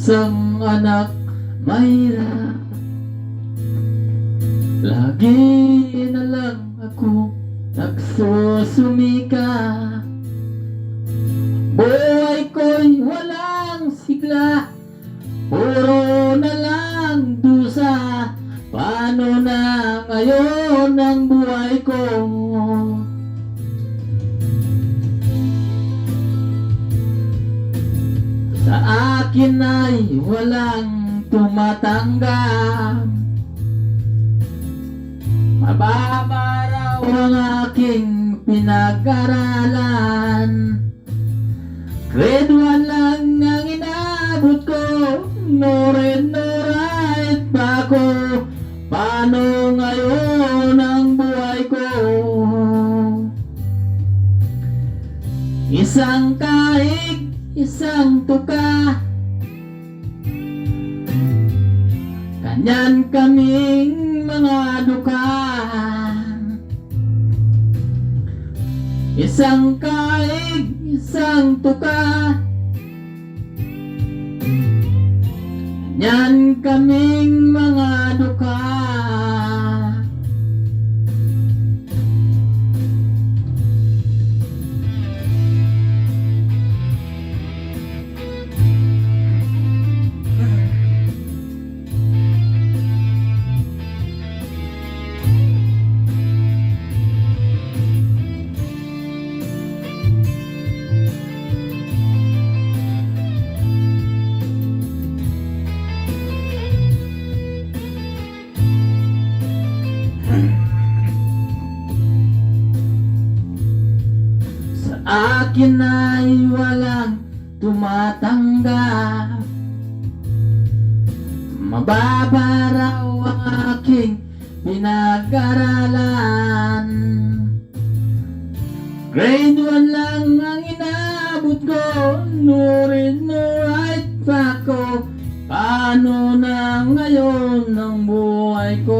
isang anak mahirap Lagi na lang ako nagsusumika. Buhay ko'y walang sigla Puro na lang dusa. Paano na ngayon ang buhay ko? Sa akin ay walang tumatanggap Mababa raw ang aking pinag-aralan. Grade 1 lang ang inabot ko No red, no right pa ako Paano ngayon ang buhay ko? Isang kahig, isang tuka Kanyan kaming mga duka Isang kahig, isang tuka. Kanyan kaming akin ay walang tumatanggap. Mababa raw ang aking pinag-aralan. Grade 1 lang ang inabot ko read, no write pa ko Paano na ngayon ang buhay ko?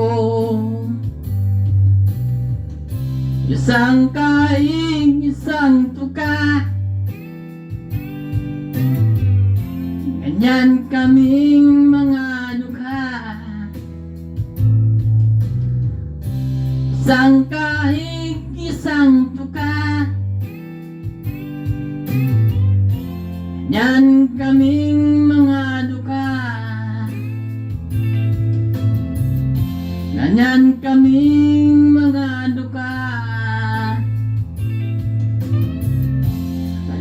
Isang kaing, isang tuka. Ganyan kaming mga dukha Isang kaing, isang tuka. Ganyan kaming mga dukha Ganyan kaming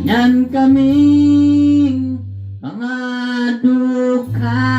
Ganyan kaming mga duka.